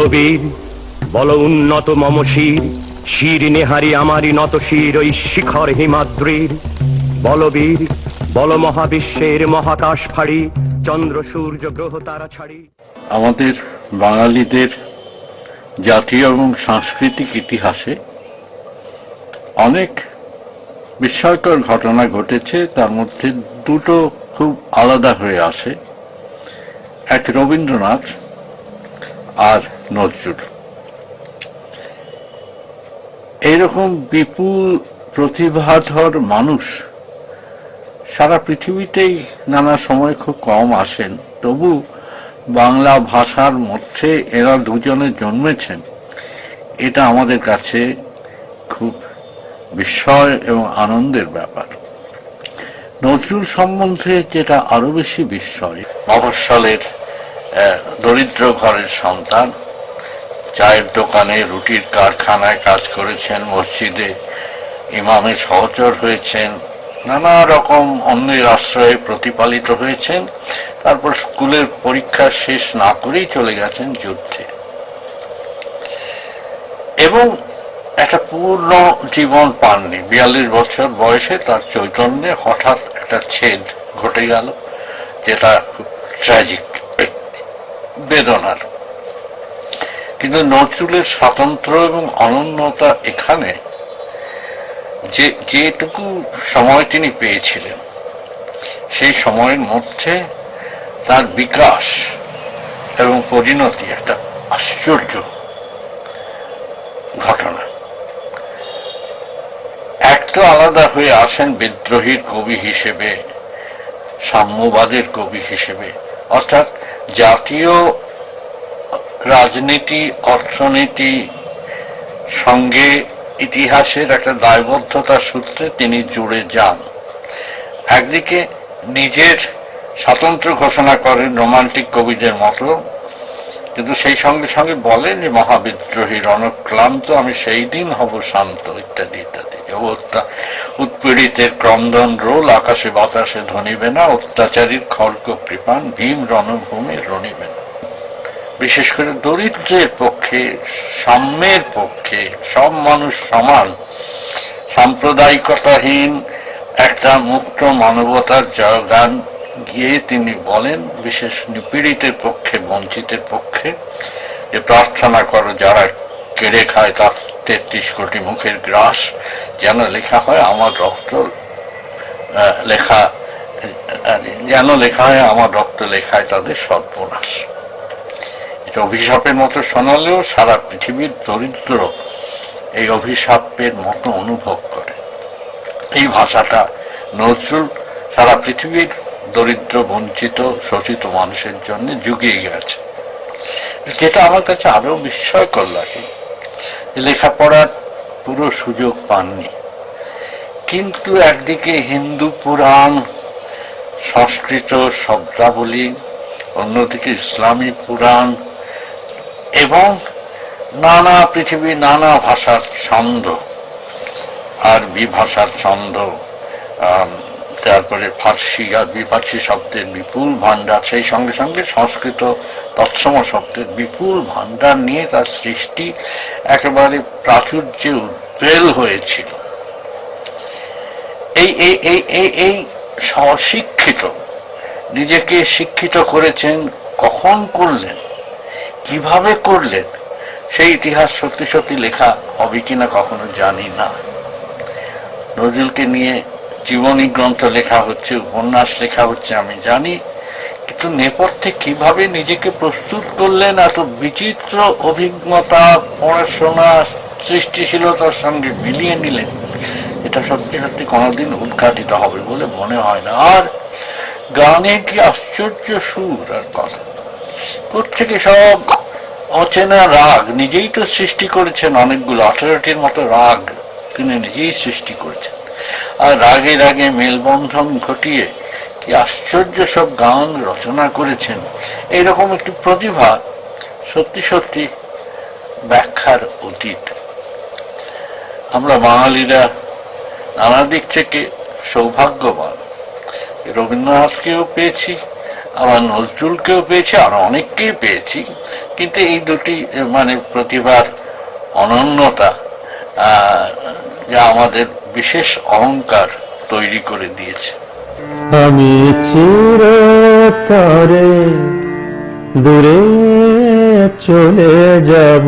বলবীর বল উন্নত মম শির শির নেহারি আমারি নত শির, ওই শিখর হিমাদ্রির। বলবীর বল মহাবিশ্বের মহাকাশ ফাড়ি, চন্দ্র, সূর্য, গ্রহ, তারা ছাড়ি। আমাদের বাঙালিদের জাতীয় এবং সাংস্কৃতিক ইতিহাসে অনেক বিস্ময়কর ঘটনা ঘটেছে, তার মধ্যে দুটো খুব আলাদা হয়ে আসে। এক রবীন্দ্রনাথ আর নজরুল। এইরকম বিপুল প্রতিভাধর মানুষ সারা পৃথিবীতেই নানা সময় খুব কম আসেন। তবু বাংলা ভাষার মধ্যে এরা দুজনে জন্মেছেন। এটা আমাদের কাছে খুব বিস্ময় এবং আনন্দের ব্যাপার। নজরুল সম্বন্ধে যেটা আরও বেশি বিস্ময়, মফস্বলের দরিদ্র ঘরের সন্তান চায়ের দোকানে, রুটির কারখানায় কাজ করেছেন, মসজিদে ইমামের সহচর হয়েছেন, নানা রকম অন্যের আশ্রয়ে প্রতিপালিত হয়েছেন, তারপর স্কুলের পরীক্ষা শেষ না করেই চলে গেছেন যুদ্ধে। এবং একটা পূর্ণ জীবন পাননি। বিয়াল্লিশ বছর বয়সে তার চৈতন্যে হঠাৎ একটা ছেদ ঘটে গেল, যেটা ট্র্যাজিক বেদনার। কিন্তু নজরুলের স্বাতন্ত্র্য এবং অনন্যতা এখানে যে, যেটুকু সময় তিনি পেয়েছিলেন, সেই সময়ের মধ্যে তার বিকাশ এবং পরিণতি একটা আশ্চর্য ঘটনা। এক তো আলাদা হয়ে আসেন বিদ্রোহীর কবি হিসেবে, সাম্যবাদের কবি হিসেবে, অর্থাৎ জাতীয় রাজনীতি, অর্থনীতি সঙ্গে ইতিহাসের একটা দায়বদ্ধতার সূত্রে তিনি জুড়ে যান। একদিকে নিজের স্বাতন্ত্র ঘোষণা করেন রোমান্টিক কবিদের মতো, কিন্তু সেই সঙ্গে সঙ্গে বলেন যে মহাবিদ্রোহীর অনক্লান্ত আমি সেই দিন হব শান্ত, ইত্যাদি ইত্যাদি। উৎপীড়িতের ক্রন্দন রোল, আকাশে বাতাসে ধনিবে না, অত্যাচারীর খড়গ কৃপান, ভীম রণভূমি রণিবে না বিশেষ করে দরিদ্রের পক্ষে, সাম্যের পক্ষে, সব মানুষ সমান। সাম্প্রদায়িকতাহীন একটা মুক্ত মানবতার জয়গান গিয়ে তিনি বলেন, বিশেষ নিপীড়িতের পক্ষে, বঞ্চিতের পক্ষে, যে প্রার্থনা করো, যারা কেড়ে খায় তার তেত্রিশ কোটি মুখের গ্রাস, যেন লেখা হয় আমার রক্ত লেখা যেন লেখা হয় আমার রক্ত লেখায় তাদের সর্বনাশ। অভিশাপের মতো শোনালেও সারা পৃথিবীর দরিদ্র এই অভিশাপের মতো অনুভব করে। এই ভাষাটা নজরুল সারা পৃথিবীর দরিদ্র, বঞ্চিত, শোষিত মানুষের জন্য যুগিয়ে গেছে। যেটা আমার কাছে আরও বিস্ময়কর লাগে লেখাপড়ার পুরো সুযোগ পাননি। কিন্তু একদিকে হিন্দু পুরাণ, সংস্কৃত শব্দাবলী, অন্যদিকে ইসলামী পুরাণ এবং নানা পৃথিবীর নানা ভাষার ছন্দ, আরবি ভাষার ছন্দ তারপরে ফার্সি, আরবি, ফার্সি শব্দের বিপুল ভান্ডার সেই সঙ্গে সঙ্গে সংস্কৃত তৎসম শব্দের বিপুল ভান্ডার নিয়ে তার সৃষ্টি একেবারে প্রাচুর্যে উদ্বেল হয়েছিল। এই এই এই এই এই স্বশিক্ষিত, নিজেকে শিক্ষিত করেছেন কখন করলেন? কীভাবে করলেন? সেই ইতিহাস সত্যি সত্যি লেখা হবে কিনা কখনো জানি না। নজরুলকে নিয়ে জীবনী গ্রন্থ লেখা হচ্ছে, উপন্যাস লেখা হচ্ছে, আমি জানি। কিন্তু নেপথ্যে কীভাবে নিজেকে প্রস্তুত করলেন, এত বিচিত্র অভিজ্ঞতা, পড়াশোনা, সৃষ্টিশীলতার সঙ্গে মিলিয়ে নিলেন, এটা সত্যি সত্যি কোনোদিন উদ্ঘাটিত হবে বলে মনে হয় না। আর গানে কি আশ্চর্য সুর আর কথা। থেকে সব অচেনা রাগ, নিজেই তো সৃষ্টি করেছেন অনেকগুলো, আঠারোটির মতো রাগ তিনি নিজেই সৃষ্টি করেছেন। আর রাগে রাগে মেলবন্ধন ঘটিয়ে কি আশ্চর্য সব গান রচনা করেছেন এইরকম একটি প্রতিভা সত্যি সত্যি ব্যাখ্যার অতীত। আমরা বাঙালিরা নানা দিক থেকে সৌভাগ্যবান। রবীন্দ্রনাথকেও পেয়েছি আবার নজরুলকেও পেয়েছি, আর অনেককেই পেয়েছি। কিন্তু এই দুটি মানে প্রতিভার অনন্যতা যা আমাদের বিশেষ অহংকার তৈরি করে দিয়েছে। আমি চিরতরে দূরে চলে যাব,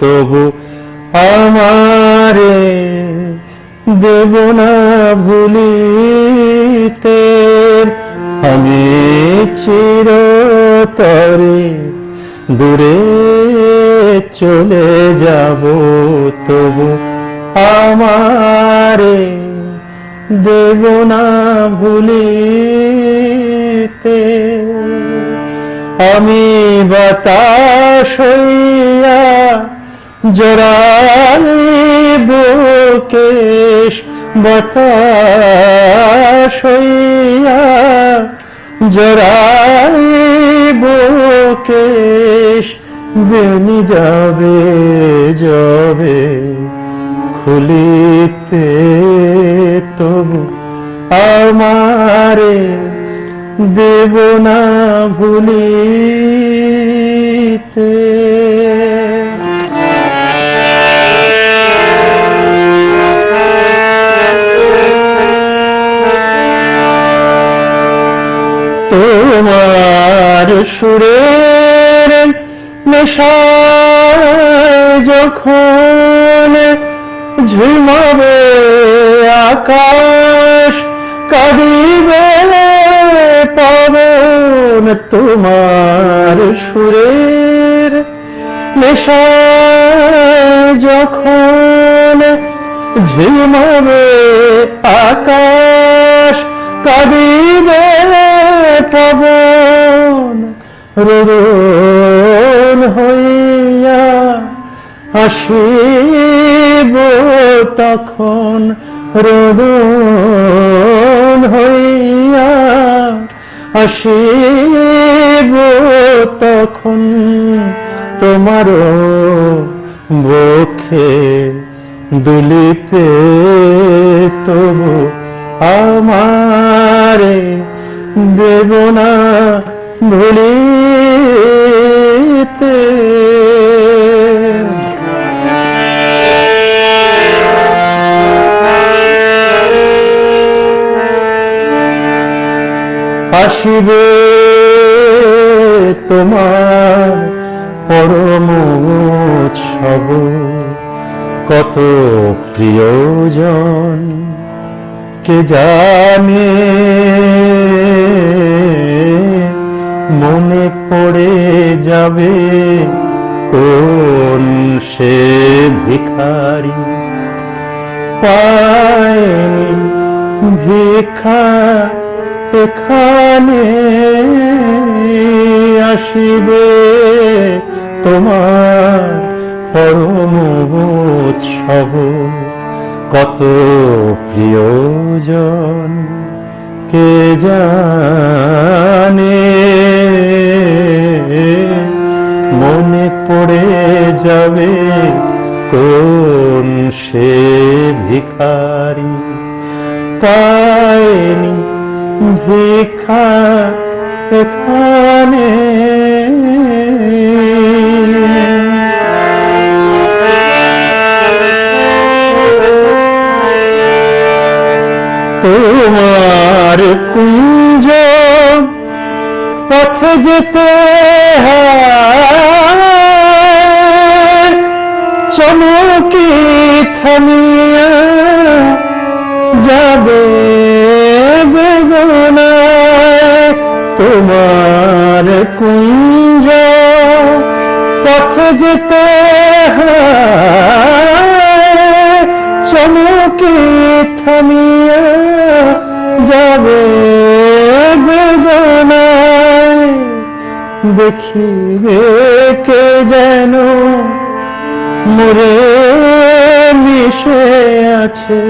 তবু আমারে দেব না ভুলিতে। চিরতরে দূরে চলে যাব, তবু আমারে দেব না ভুলিতে। আমি বাতাস হইয়া জড়াইব, কেশ বাতাস জড়াইব কেশ বেনি যাবে যাবে খুলিতে তবু আমারে দেব না ভুলিতে। তোমার সুরের নেশায় যখন ঝিমাবে আকাশ কাঁদিবে পবন তোমার সুরের নেশায় যখন ঝিমাবে আকাশ কাঁদিবে পবন রোদন হইয়া আসিব তখন রোদন হইয়া আসিব তখন তোমার বক্ষে দুলিতে তবু আমারে দেব না ভুলিতে। আসিবে তোমার পরম উৎসব কত প্রিয়জন। কে জানে? মনে পড়ে যাবে কোন সে ভিখারি? পায়নি ভিক্ষা এখানে আসিবে তোমার পরম উৎসব। কত প্রিয়জন কে জানে? মনে পড়ে যাবে কোন সে ভিখারি। পায়নি ভিক্ষা থামিয়া যাবে বেদনায় দেখিবে কে যেন মোরে মিশে আছে।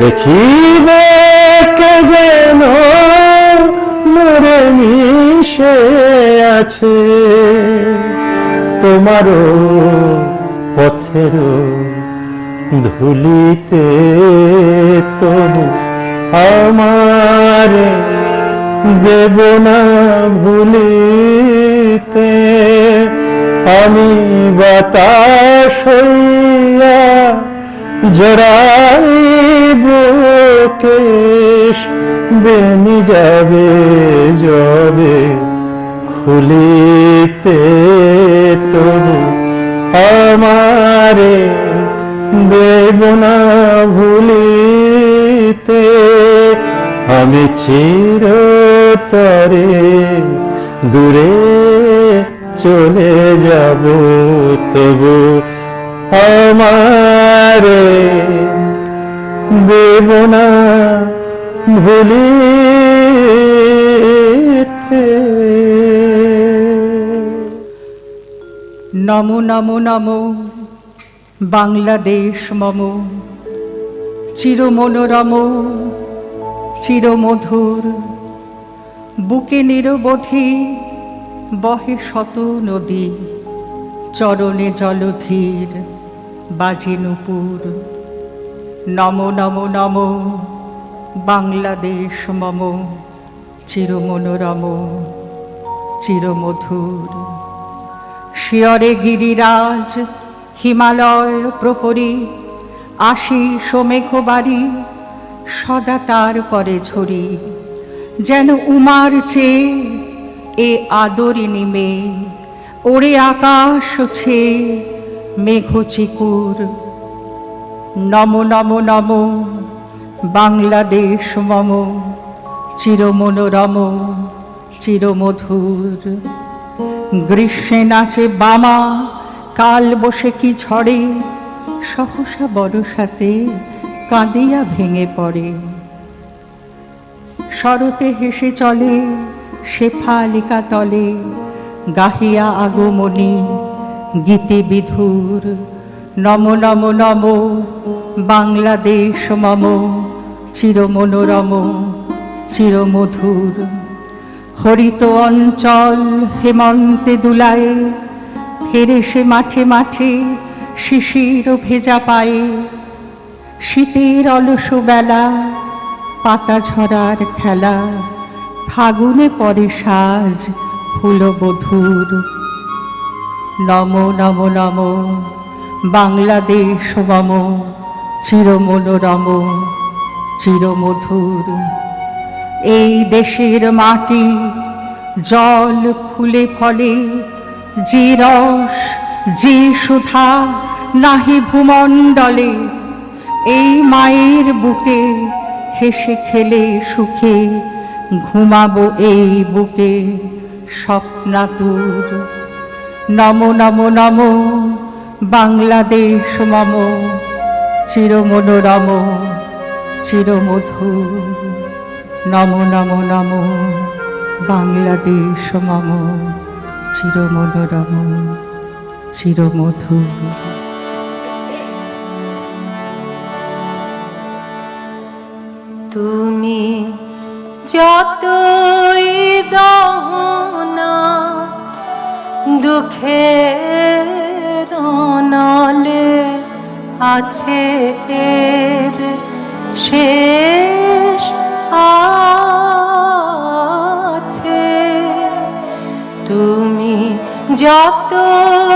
দেখিবে কে যেন মোরে মিশে আছে। তোমারও পথের ধুলিতে তবু আমারে দেব না ভুলিতে। আমি বাতাস হইয়া জড়াইব, কেশ বেনি যাবে যবে খুলিতে তবু আমারে দেব না ভুলিতে আমি চিরতরে দূরে চলে যাব, তবু আমারে দেব না ভুলিতে নমো নমো নমো। বাংলাদেশ মম, চিরমনোরম, চিরমধুর, বুকে নিরবধি বহে শত নদী, চরণে জলধীর বাজে নুপুর। নমো নমো নমো, বাংলাদেশ মম, চিরমনোরম, চিরমধুর। শিয়রে গিরিরাজ হিমালয় প্রহরী, আশিস মেঘবাড়ি, সদা তার পরে ঝরি যেন উমার চেয়ে এ আদরিনী মেয়ে, ওরে আকাশ ছে মেঘ চিকুর নম নম নম, বাংলাদেশ মম, চিরমনোরম, চিরমধুর। গ্রীষ্মে নাচে বামা কাল বসে কি ঝড়ে? সহসা বরসাতে কাঁদিয়া ভেঙে পড়ে। শরতে হেসে চলে শেফালিকা তলে, গাহিয়া আগমনী গীতে বিধুর। নম নম নম, বাংলাদেশ মম, চিরমনোরম, চিরমধুর। হরিত অঞ্চল হেমন্তে দুলায় ফেরে সে মাঠে মাঠে শিশির ভেজা পায়ে। শীতের অলস বেলা, পাতা ঝরার খেলা, ফাগুনে পরে সাজ ফুলবধূর নম নম নম, বাংলাদেশ মম, চিরমনোরম, চিরমধুর। এই দেশের মাটি জল ফুলে ফলে যে রস যে সুধা নাহি ভূমণ্ডলে, এই মায়ের বুকে হেসে খেলে সুখে ঘুমাবো এই বুকে স্বপ্নাতুর। নম নম নম, বাংলাদেশ মম, চিরমনোরম, চিরমধুর। নম নম নম, বাংলাদেশ মম। চিরমনোরম চিরমধুর। তুমি যতই দহনা দুঃখের নলে আছে এর শেষ আছে যতই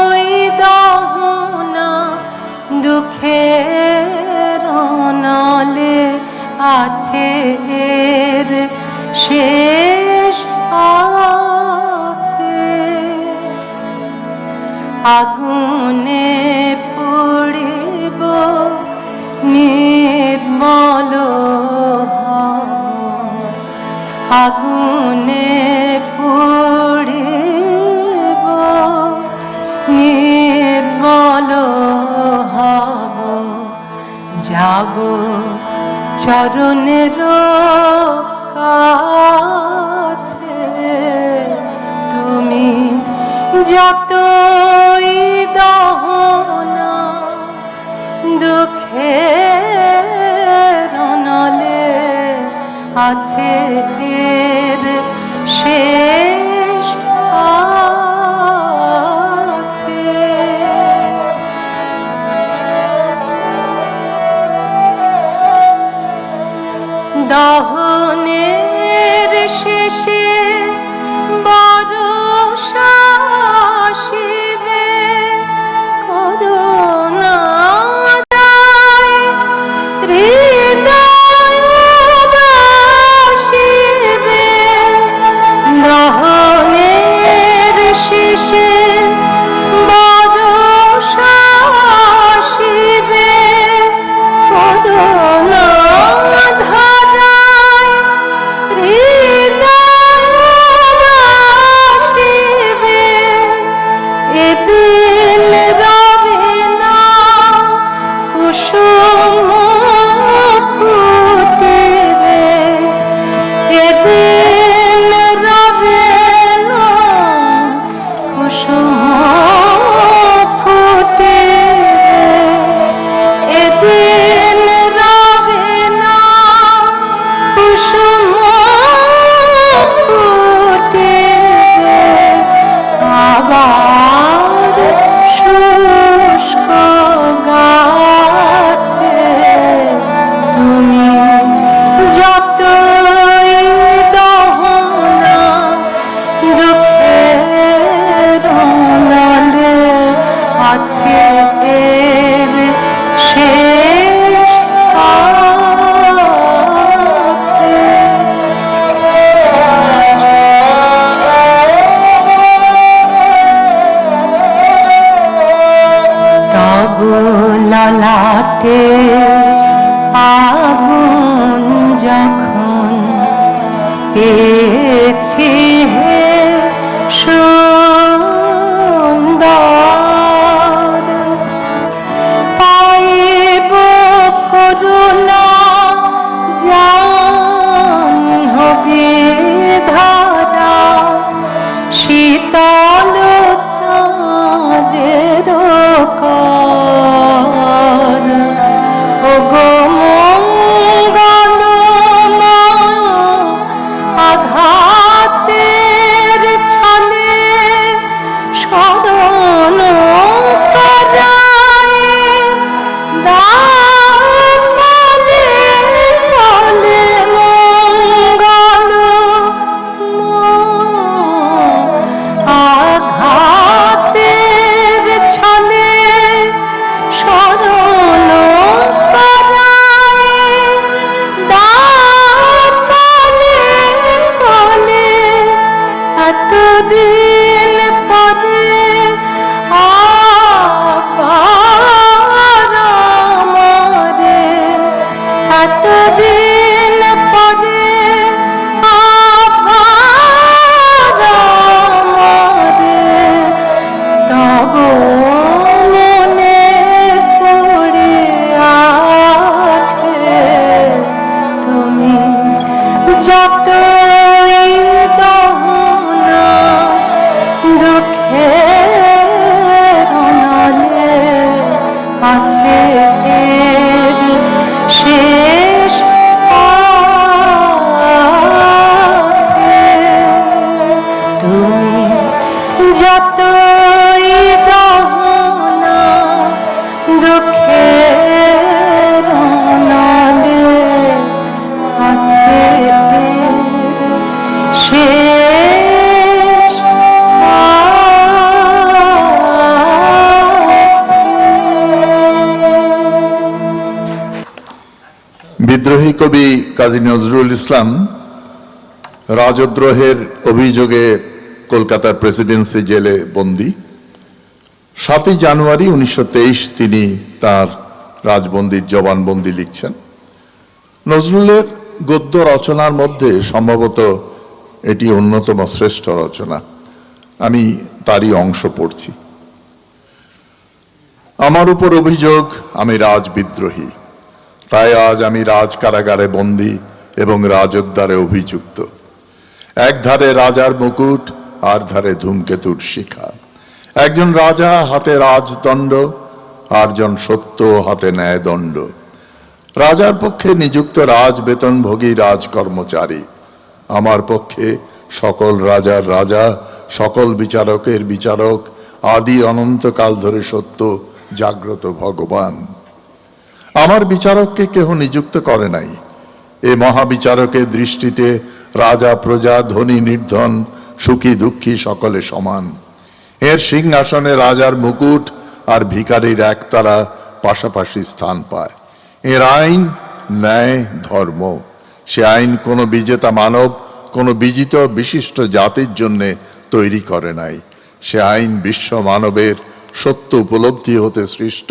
আছে এর শেষ আছে। দহনের শেষে কাজী নজরুল ইসলাম রাজদ্রোহের অভিযোগে কলকাতার প্রেসিডেন্সি জেলে বন্দী। সাতই জানুয়ারি উনিশশো তিনি তার রাজবন্দির জবানবন্দি লিখছেন। নজরুলের গদ্য রচনার মধ্যে সম্ভবত এটি অন্যতম শ্রেষ্ঠ রচনা। আমি তারই অংশ পড়ছি। আমার উপর অভিযোগ, আমি রাজবিদ্রোহী তাই আজ আমি রাজ কারাগারে বন্দী এবং রাজোদ্ধারে অভিযুক্ত। এক ধারে রাজার মুকুট আর ধারে ধূমকেতুর শিখা। একজন রাজা হাতে রাজদণ্ড, আরজন সত্য হাতে ন্যায়দণ্ড। রাজার পক্ষে নিযুক্ত রাজ বেতনভোগী রাজ কর্মচারী আমার পক্ষে সকল রাজার রাজা, সকল বিচারকের বিচারক, আদি অনন্তকাল ধরে সত্য, জাগ্রত ভগবান। আমার বিচারককে কেহ নিযুক্ত করে নাই। এ মহাবিচারকের দৃষ্টিতে রাজা, প্রজা, ধনী, নির্ধন, সুখী, দুঃখী সকলে সমান। এর সিংহাসনে রাজার মুকুট আর ভিখারির একতারা পাশাপাশি স্থান পায়। এর আইন ন্যায়, ধর্ম। সে আইন কোনো বিজেতা মানব, কোনো বিজিত বিশিষ্ট জাতির জন্য তৈরি করে নাই। সে আইন বিশ্ব মানবের সত্য উপলব্ধি হতে সৃষ্ট।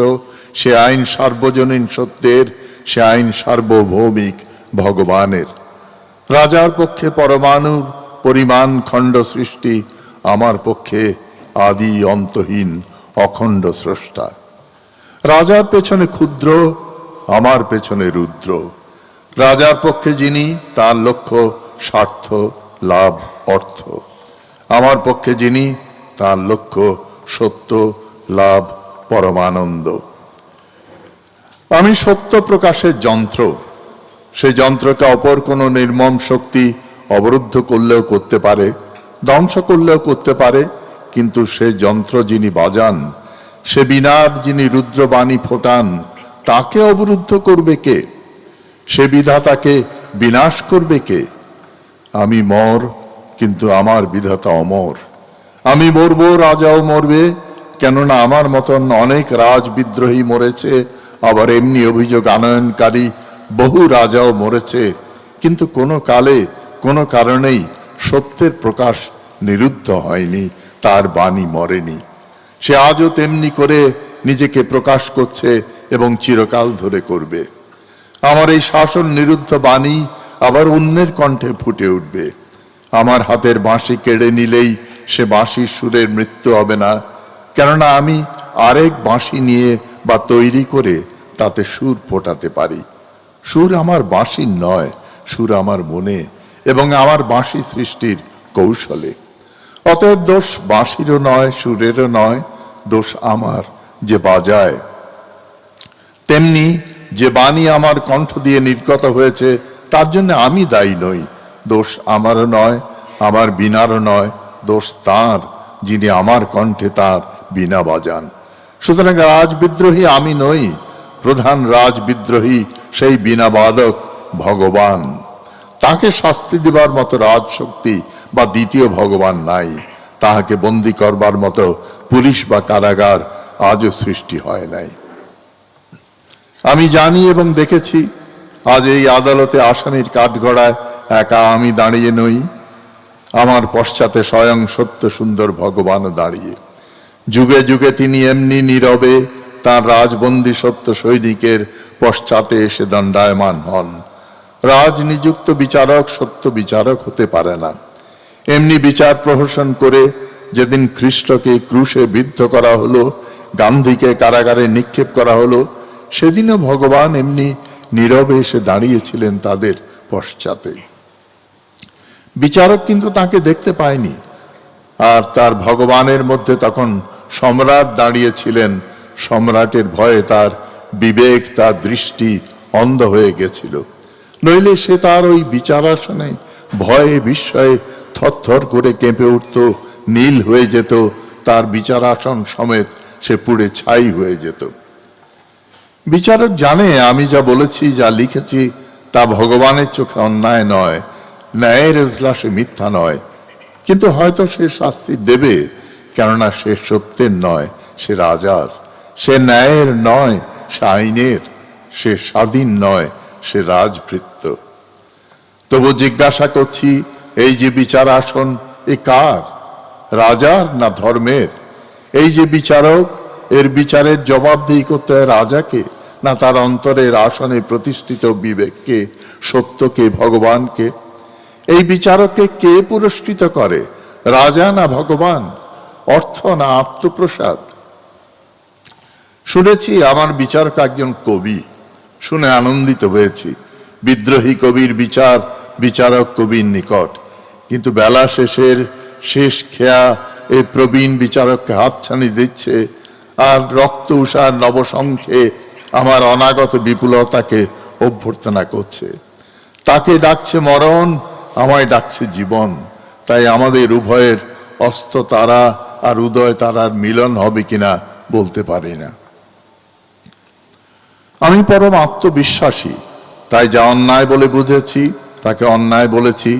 সে আইন সার্বজনীন সত্যের, সে আইন সার্বভৌমিক ভগবানের। রাজার পক্ষে পরমাণুর পরিমাণ খণ্ড সৃষ্টি আমার পক্ষে আদি অন্তহীন অখণ্ড স্রষ্টা। রাজার পেছনে ক্ষুদ্র, আমার পেছনে রুদ্র। রাজার পক্ষে যিনি, তার লক্ষ্য স্বার্থ, লাভ, অর্থ। আমার পক্ষে যিনি, তার লক্ষ্য সত্য, লাভ, পরমানন্দ। আমি সত্য প্রকাশের যন্ত্র। সেই যন্ত্রকে অপর কোনো নির্মম শক্তি অবরুদ্ধ করলেও করতে পারে, ধ্বংস করলেও করতে পারে, কিন্তু সে যন্ত্র যিনি বাজান, সে বিনার যিনি রুদ্রবাণী ফোটান, তাকে অবরুদ্ধ করবে কে? সে বিধাতাকে বিনাশ করবে কে? আমি মর, কিন্তু আমার বিধাতা অমর। আমি মরব, রাজাও মরবে, কেননা আমার মতন অনেক রাজ বিদ্রোহী মরেছে আবার এমনি অভিযোগ আনয়নকারী বহু রাজাও মরেছে, কিন্তু কোনো কালে কোনো কারণেই সত্যের প্রকাশ নিরুদ্ধ হয়নি, তার বাণী মরেনি। সে আজও তেমনি করে নিজেকে প্রকাশ করছে এবং চিরকাল ধরে করবে। আমার এই শাসন নিরুদ্ধ বাণী আবার অন্যের কণ্ঠে ফুটে উঠবে। আমার হাতের বাঁশি কেড়ে নিলেই সে বাঁশির সুরের মৃত্যু হবে না, কেননা আমি আরেক বাঁশি নিয়ে বা তৈরি করে তাতে সুর ফোটাতে পারি। সুর আমার বাঁশির নয়, সুর আমার মনে এবং আমার বাঁশি সৃষ্টির কৌশলে। অতএব দোষ বাঁশিরও নয়, সুরেরও নয়, দোষ আমার যে বাজায়। তেমনি যে বাণী আমার কণ্ঠ দিয়ে নির্গত হয়েছে, তার জন্য আমি দায়ী নই। দোষ আমারও নয়, আমার বিনারও নয়, দোষ তার, যিনি আমার কণ্ঠে তার বিনা বাজান। সুতরাং রাজ বিদ্রোহী আমি নই প্রধান রাজ বিদ্রোহী সেই বিনা বাদক ভগবান। তাকে শাস্তি দেবার মতো রাজশক্তি বা দ্বিতীয় ভগবান নাই। তাহাকে বন্দি করবার মতো পুলিশ বা কারাগার আজও সৃষ্টি হয় নাই। আমি জানি এবং দেখেছি, আজ এই আদালতে আসামির কাঠগড়ায় একা আমি দাঁড়িয়ে নই। আমার পশ্চাতে স্বয়ং সত্য সুন্দর ভগবান দাঁড়িয়ে। যুগে যুগে তিনি এমনি নীরবে তার রাজবন্দী সত্য সৈনিকের পশ্চাতে এসে দণ্ডায়মান হন। রাজ নিযুক্ত বিচারক সত্য বিচারক হতে পারে না। এমনি বিচার প্রহসন করে যেদিন খ্রিস্টকে ক্রুশে বিদ্ধ করা হলো, গান্ধীকে কারাগারে নিক্ষেপ করা হলো, সেদিনও ভগবান এমনি নীরবে এসে দাঁড়িয়েছিলেন তাদের পশ্চাতে। বিচারক কিন্তু তাকে দেখতে পায়নি। আর তার ভগবানের মধ্যে তখন সম্রাট দাঁড়িয়েছিলেন সম্রাটের ভয়ে তার বিবেক, তার দৃষ্টি অন্ধ হয়ে গেছিল। নইলে সে তার ওই বিচারাসনে ভয়ে, বিস্ময়ে থরথর করে কেঁপে উঠত, নীল হয়ে যেত, তার বিচারাসন সমেত সে পুড়ে ছাই হয়ে যেত। বিচারক জানে আমি যা বলেছি, যা লিখেছি, তা ভগবানের চোখে অন্যায় নয়, ন্যায়ের এজলাসে মিথ্যা নয়। কিন্তু হয়তো সে শাস্তি দেবে, কেননা সে সত্যের নয়, সে রাজার। সে ন্যায়ের নয় সে আইনের সে স্বাধীন নয়, সে রাজভৃত্য তবু জিজ্ঞাসা করছি, এই যে বিচার আসন, এ কার? রাজার না ধর্মের? এই যে বিচারক, এর বিচারের জবাবদিহি করতে হয় রাজাকে, না তার অন্তরের আসনে প্রতিষ্ঠিত বিবেককে, সত্যকে, ভগবানকে? এই বিচারককে কে পুরস্কৃত করে? রাজা না ভগবান? অর্থ না আত্মপ্রসাদ? শুনেছি আমার বিচারক একজন কবি। শুনে আনন্দিত হয়েছি। বিদ্রোহী কবির বিচার, বিচারক কবির নিকট। কিন্তু বেলা শেষের শেষ খেয়া এ প্রবীণ বিচারককে হাতছানি দিচ্ছে আর রক্ত উষার নবসংখ্যে আমার অনাগত বিপুলতাকে অভ্যর্থনা করছে। তাকে ডাকছে মরণ, আমায় ডাকছে জীবন। তাই আমাদের উভয়ের অস্ত তারা আর উদয় তারার মিলন হবে কিনা বলতে পারি না। আমি পরম আত্মবিশ্বাসী। তাই যা অন্যায় বলে বুঝেছি, তাকে অন্যায় বলেছি,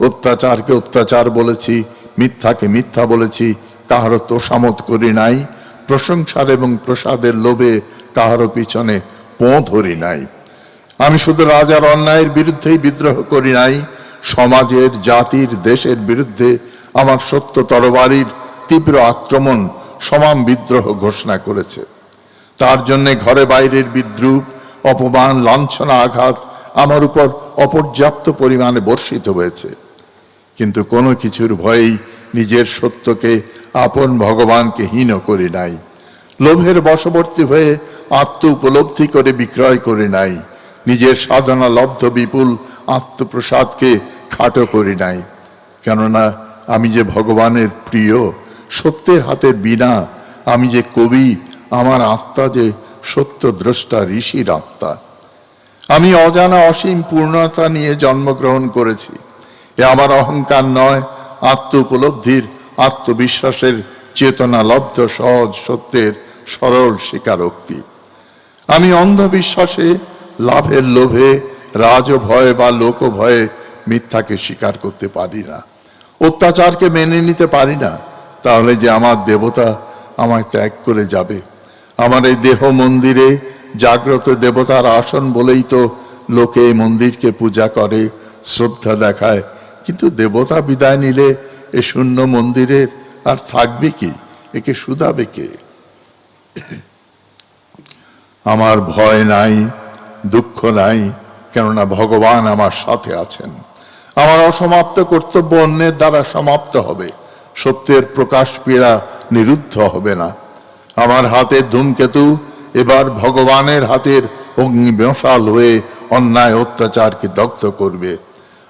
অত্যাচারকে অত্যাচার বলেছি, মিথ্যাকে মিথ্যা বলেছি, কাহারও তোষামত করি নাই, প্রশংসার এবং প্রসাদের লোভে কাহারও পিছনে পোঁ ধরি নাই। আমি শুধু রাজার অন্যায়ের বিরুদ্ধেই বিদ্রোহ করি নাই, সমাজের, জাতির, দেশের বিরুদ্ধে আমার সত্য তরবারির তীব্র আক্রমণ, সমান বিদ্রোহ ঘোষণা করেছে। তার জন্য ঘরে বাইরের বিদ্রুপ, অপমান, লাঞ্ছনা, আঘাত আমার উপর অপর্যাপ্ত পরিমাণে বর্ষিত হয়েছে। কিন্তু কোনো কিছুর ভয়েই নিজের সত্যকে আপন ভগবানকে হীন করি নাই। লোভের বশবর্তী হয়ে আত্ম উপলব্ধি করে বিক্রয় করি নাই। নিজের সাধনা লব্ধ বিপুল আত্মপ্রসাদকে খাটো করি নাই। কেননা আমি যে ভগবানের প্রিয়, সত্যের হাতের বিনা আমি যে কবি আমার আত্মা যে সত্য দ্রষ্টা ঋষির আত্মা। আমি অজানা অসীম পূর্ণতা নিয়ে জন্মগ্রহণ করেছি। এ আমার অহংকার নয় আত্ম উপলব্ধির আত্মবিশ্বাসের চেতনা লব্ধ, সহজ সত্যের সরল স্বীকারোক্তি। আমি অন্ধবিশ্বাসে, লাভের লোভে রাজ ভয়ে বা লোক ভয়ে মিথ্যাকে স্বীকার করতে পারি না। অত্যাচারকে মেনে নিতে পারি না। তাহলে যে আমার দেবতা আমায় ত্যাগ করে যাবে আমার এই দেহ মন্দিরে জাগ্রত দেবতার আসন বলেই তো লোকে এই মন্দিরকে পূজা করে, শ্রদ্ধা দেখায়। কিন্তু দেবতা বিদায় নিলে এ শূন্য মন্দিরের আর থাকবে কি? একে শুধাবে কে? আমার ভয় নাই, দুঃখ নাই, কেননা ভগবান আমার সাথে আছেন। আমার অসমাপ্ত কর্তব্য অন্যের দ্বারা সমাপ্ত হবে। সত্যের প্রকাশ পীড়া নিরুদ্ধ হবে না। আমার হাতের ধূমকেতু, এবার ভগবানের হাতের অগ্নিমশাল হয়ে অন্যায় অত্যাচারকে দগ্ধ করবে।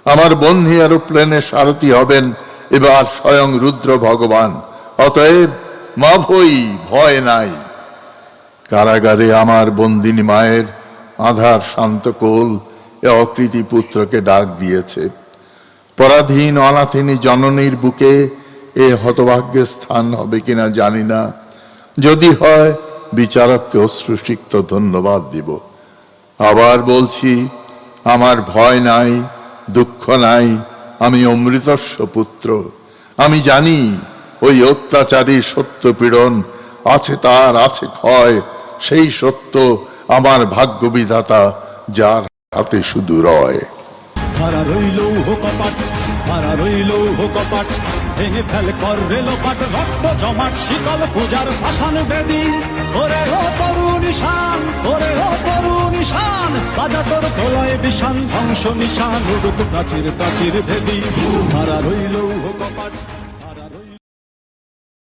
আমার বন্ধী এরোপ্লেনের সারথি হবেন, এবার স্বয়ং রুদ্র ভগবান। অতএব মা ভই ভয় নাই। কারাগারে আমার বন্দিনী মায়ের আধার শান্ত কোল এ অকৃতি পুত্রকে ডাক দিয়েছে। পরাধীন অনাথিনী জননীর বুকে এ হতভাগ্যের স্থান হবে কিনা জানি না। যদি হয় বিচারককে অশ্রুসিক্ত ধন্যবাদ দিব। আবার বলছি, আমার ভয় নাই, দুঃখ নাই, আমি অমৃতস্ব পুত্র। আমি জানি, ওই অত্যাচারী সত্য পীড়ন আছে তার আছে ক্ষয়, সেই সত্য আমার ভাগ্য বিধাতা যার হাতে শুধু রয়। হারা রইল হারা রইল ভেঙে ফেল কর রেলোপাট রক্ত জমাট শিকল পূজার পাষাণ বেদি। ওরে ও তরু নিশান, ওরে ও তরু নিশান বাজা তোর তোলায় বিশান ধ্বংস নিশান রূপ প্রাচীর প্রাচীর ভেদি। মারা রইল কপাট।